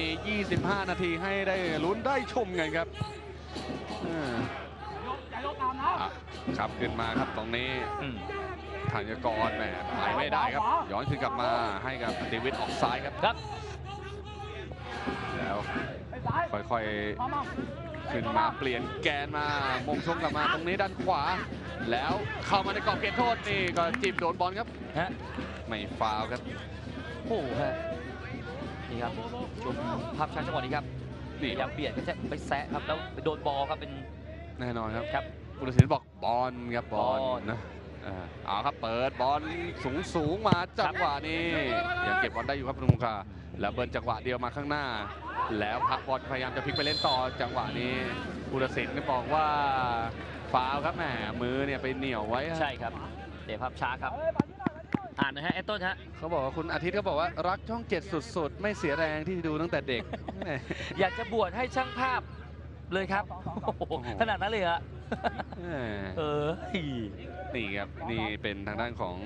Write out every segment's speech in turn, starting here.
มี 25 นาทีให้ได้ลุ้นได้ชมกันครับอ่าอะครับขึ้นมาครับตรงนี้อืมธัญกรแหมไปไม่ได้ครับ ย้อนคืนกลับมาให้กับเดวิดออกซ้ายครับครับ แล้วค่อยๆขึ้นมาเปลี่ยนแกนมามงชงกลับมาตรงนี้ด้านขวา แล้วเข้ามาในกรอบเขตโทษนี่ก็จิ้มโดนบอลครับฮะไม่ฟาวล์ครับโอ้โหฮะ นี่ครับชมภาพช้าจังหวะนี้ครับพนี่ยายามเบียดก็จะไปแซะครับแล้วไปโดนบอลครับเป็นแน่นอนครับครับ ผู้ตัดสินบอกบอลครับบอลบอล นะอ่าเอาครับเปิดบอลสูงสูงๆมาจังหวะนี้ยังเก็บบอลได้อยู่ครับปทุมคาแล้วเบิร์นจังหวะเดียวมาข้างหน้า แล้วพักบอลพยายามจะพลิกไปเล่นต่อจังหวะนี้ผู้ตัดสินบอกว่าฟาวล์ครับแหมมือเนี่ยไปเหนี่ยวไว้ฮะใช่ครับเดี๋ยวภาพช้าครับ อ่านนะฮะแอตต้นฮะ เขาบอกว่าคุณอาทิตย์ก็บอกว่ารักช่องเจ็ดสุด ๆ ไม่เสียแรงที่ดูตั้งแต่เด็กแหมอยากจะบวชให้ช่างภาพเลยครับโอ้โหโอ้โหขนาดนั้นเลยฮะแหมเออนี่ครับ นี่เป็นทางด้านของ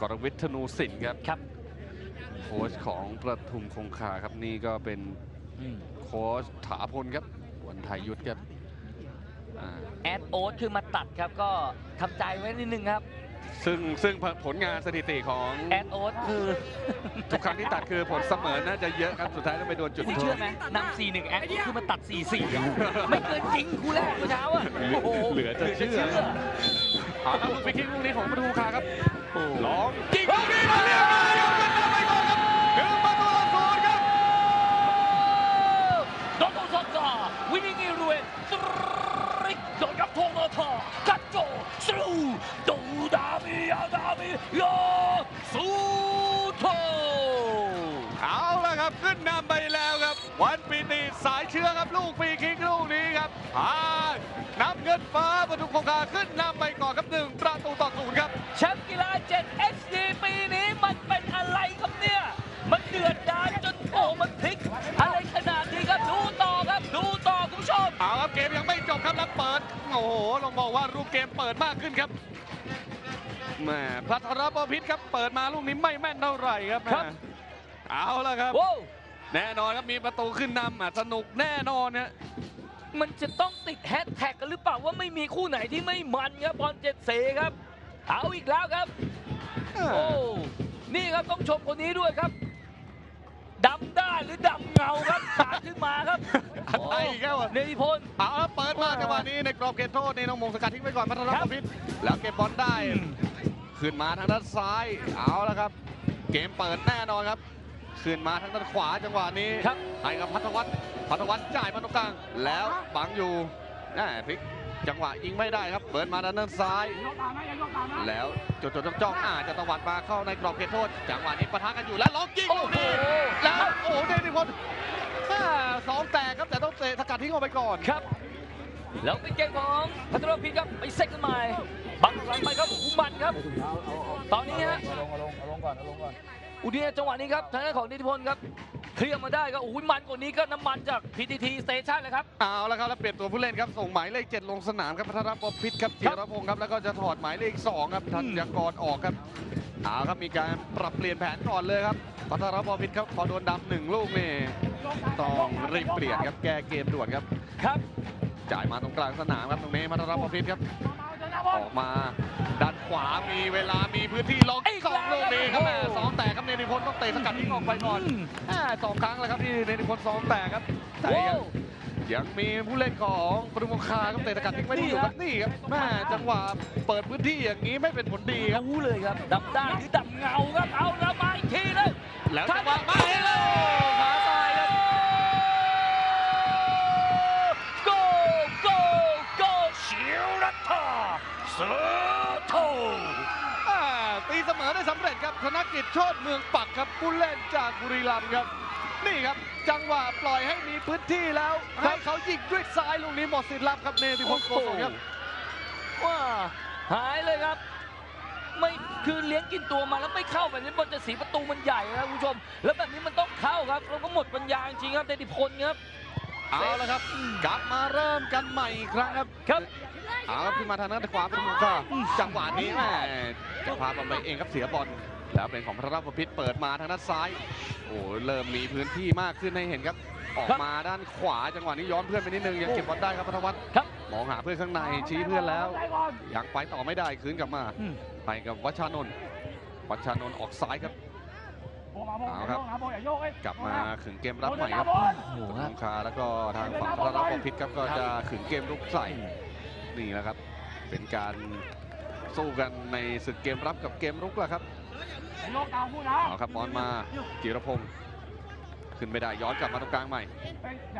กรวิทย์ธนูสินครับครับโค้ชของประทุมคงคาครับนี่ก็เป็นอืมโค้ชถาพลครับวันไทยยุทธครับอ่าแอดโอ๊ตคือมาตัดครับก็ทำใจไว้นิดนึงครับ ซึ่งซึ่งผลงานสถิติของแอดโอ๊ตคือทุกครั้งที่ตัดคือผลเสมอน่าจะเยอะครับสุดท้ายต้องไปโดนจุดคุณโทเชื่อษไหมนำ4 1แอดคือมาตัด4 4อะไม่เกินจริงคู่แรกเมื่อเช้าอะโอ้โหเหลือจะเชื่อเอาละลูกฟรีคิกลูกนี้ของประทุมคงคาครับโอ้โหลองยิงลูกนี้มาเรียบร้อยครับขึ้นนำไปก่อนครับหนึ่งประตูต่อศูนย์ครับโดนโดนซอกกาวินิงิรวยตริกโดนกับทงโนทอกัดโจสู้ดูด วครับวันปีติสายเชื้อครับลูกฟรีคิกลูกนี้ครับพานำเงินฟ้าประทุมคงคาขึ้นนำไปก่อนครับหนึ่งประตูต่อศูนย์ครับแชมป์กีฬา7 XD ปีนี้มันเป็นอะไรครับเนี่ย มันเดือดดาลจนโอ้มันพลิก อะไรขนาดนี้ครับดูต่อครับดูต่อคุณผู้ชมเอาครับเกมยังไม่จบครับแล้วเปิด โอ้โหลองบอกว่ารูปเกมเปิดมากขึ้นครับแหม่พัทรบพิษครับเปิดมาลูกนี้ไม่แม่นเท่าไหร่ครับแหม่ครับ เอาละครับโว้ว แน่นอนครับมีประตูขึ้นนำอะสนุกแน่นอนนะมันจะต้องติดแฮชแท็กกันหรือเปล่าว่าไม่มีคู่ไหนที่ไม่มันครับบอลเจ็ดเสครับ เอาอีกแล้วครับ โอ้นี่ครับต้องชมคนนี้ด้วยครับดำได้หรือดำเงาครับสาดขึ้นมาครับอะไรอีกแล้วอะเนติพลเอาแล้วเปิดมาจังหวะนี้ในกรอบเขตโทษนี่น้องมงสกัดทิ้งไปก่อนพัทรบพิษแล้วเก็บบอลได้ ขึ้นมาทางด้านซ้ายเอาแล้วครับ เกมเปิดแน่นอนครับ ขึ้นมาทางด้านขวาจังหวะนี้ครับให้กับพัทวัฒน์พัทวัฒน์จ่ายมาตรงกลาง แล้วบังอยู่แน่พลิกจังหวะยิงไม่ได้ครับเปิดมาทางด้านซ้าย แล้วจดจดจ้องจ้องๆอาจจะตวัดมาเข้าในกรอบเขตโทษ จังหวะนี้ปะทะกันอยู่แล้วล็อกยิงโอ้ลูกโหนี้แล้วโอ้โหเดนิพลแม่สองแตกครับแต่ต้องเตะสกัดทิ้งออกไปก่อนครับแล้วเป็นเกมของพัทรพิษครับไปเซ็กกันใหม่บังหลังไปครับอุมันครับ ตอนนี้ฮะอุ ดีจังหวะนี้ครับทางด้านของนิติพลครับเคลียร์มาได้ก็อุ้ยมันกว่านี้ก็น้ำมันจาก PTT Station เลยครับเอาละครับแล้วเปลี่ยนตัวผู้เล่นครับส่งหมายเลข7ลงสนามครับพัทรบพิษครับเจียรพงศ์ครับแล้วก็จะถอดหมายเลข2ครับธัญกรออกครับเอาครับมีการปรับเปลี่ยนแผนก่อนเลยครับพัทรบพิษครับพอโดนดำหนึ่งลูกนี่ต้องรีบเปลี่ยนครับแก้เกมด่วนครับครับจ่ายมาตรงกลางสนามครับตรงนี้พัทรบพิษครับ ออกมาด้านขวามีเวลามีพื้นที่ล็อกอีกสองลูกนี้ครับแล้วแม่สองแตกครับเนติพลต้องเตะสกัดทิ้งออกไปก่อนอืมอ่าสองครั้งแล้วครับที่เนติพลสองแตกครับแต่โอ้ยังยังมีผู้เล่นของปรุงคาครับเตะสกัดทิ้งไว้ที่อยู่ครับนี่ครับแม่จังหวะเปิดพื้นที่อย่างนี้ไม่เป็นผลดีครับรู้เลยครับดำได้หรือดำเงาครับเอาแล้วมาอีกทีเลยแล้วจังหวะมาเองเลยขาตายครับ โกโกโกชิรัตตาเสือโท อ่าตีเสมอได้สำเร็จครับ ธนกิจโชติเมืองปักครับผู้เล่นจากบุรีรัมย์ครับ นี่ครับจังหวะปล่อยให้มีพื้นที่แล้วให้เขายิงด้วยซ้ายลูกนี้หมดสิทธิ์รับครับเนติพลโกศลครับว้าหายเลยครับ ไม่คือเลี้ยงกินตัวมาแล้วไม่เข้าแบบนี้บอลจะสีประตูมันใหญ่นะครับคุณผู้ชม แล้วแบบนี้มันต้องเข้าครับเราก็หมดปัญญาจริงๆครับเตติพลครับเอาละครับ กลับมาเริ่มกันใหม่อีกครั้งครับครับเอาครับขึ้นมาทางด้านขวาเป็นมุมก็จังหวะนี้แม่จะพาบอลไปเองครับเสียบอล แล้วเป็นของพระราชพิษเปิดมาทางด้านซ้าย โอ้เริ่มมีพื้นที่มากขึ้นให้เห็นครับ ออกครับมาด้านขวาจังหวะนี้ย้อนเพื่อนไปนิดนึงยังเก็บบอลได้ครับพัทวัฒน์ครับมองหาเพื่อนข้างในชี้เพื่อนแล้วยังไปต่อไม่ได้คืนกลับมาอืมไปกับวัชชานนท์วัชชานนท์ออกซ้ายครับเอาครับกลับมาขึงเกมรับใหม่ครับโอ้โหปคทุรับมคาแล้วก็ทางฝั่งพัทรพงพิษครับก็จะขึงเกมรุกใส่นี่แหละครับ เป็นการสู้กันในศึกเกมรับกับเกมรุกแหละครับ เอาครับบอลมาจิรพงศ์ขึ้นไม่ได้ย้อนกลับมาตรงกลางใหม่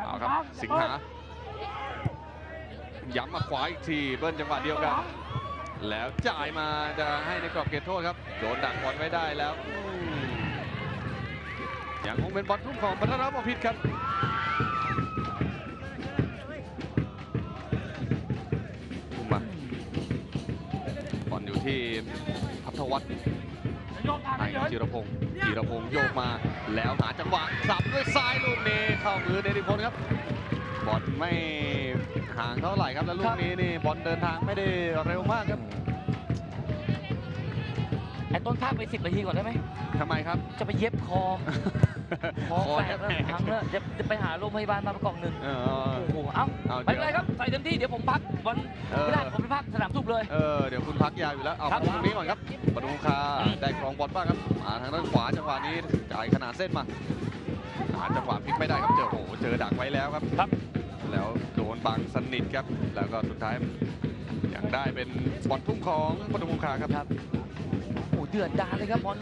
เอาครับสิงหาย้ำมาขวาอีกทีเบิ้ลจังหวะเดียวกัน แล้วจ่ายมาจะให้ในกรอบเขตโทษครับโดนดักบอลไว้ได้แล้วอืมยังคงเป็นบอลทุ่มของพัทรพงพิษครับทุ่มมาบอลอยู่ที่พัทวัฒน์ ให้กับจิรพงศ์จิรพงศ์โยกมา แล้วหาจังหวะสับด้วยซ้ายลูกนี้เข้ามือเดนิพลครับบอลไม่ห่างเท่าไหร่ครับแล้วลูกนี้นี่บอลเดินทางไม่ได้เร็วมากครับ ไอ้ต้นภาคไปสิบนาทีก่อนได้ไหม ทำไมครับ จะไปเย็บคอ คอคอแตแทกบแล้วแตกพังแล้วจะจะไปหาโรงพยาบาลมาประกอบหนึ่งเออ โอ้โห เอ้าเอาไปเดี๋ยวเลยครับ ใส่เต็มที่ เดี๋ยวผมพักวันเออไม่ได้ผมไปพักสนามทุบเลย เออ เดี๋ยวคุณพักยาวอยู่แล้ว เอาครับมาตรงนี้ก่อนครับปทุมคาอืมได้ครองบอลบ้างครับ มาทางด้านขวาจังหวะนี้จ่ายขนาดเส้นมาหาจังหวะพลิกไม่ได้ครับ เจอโอ้โหเจอดักไว้แล้วครับ ครับ แล้วโดนบังสนิทครับ แล้วก็สุดท้ายยังได้เป็นบอลทุ่มของปทุมคาครับ ครับโอ้ เดือดดาลเลยครับบอล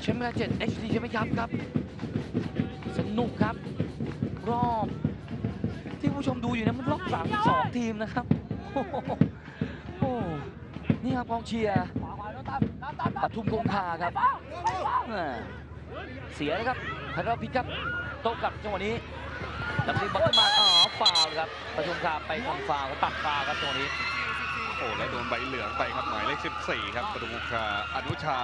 แชมเป์เวลาเจ็ด HD ใช่ไหมครับครับ สนุกครับ รอบ ที่ผู้ชมดูอยู่นะมันรอบสามสองทีมนะครับโอ้โหนี่ครับกองเชียร์ปทุมคงคาครับเสียแล้วครับพัทรพิษครับโต้กลับจังหวะนี้ลำดีบอลขึ้นมาอ๋อฟาวล์ครับปทุมคาไปทำฟาวล์ตัดฟาวล์ครับจังหวะนี้ อ้แล้วโดนใบเหลืองไปครับหมายเลข 14 ครับปทุมคาอนุชา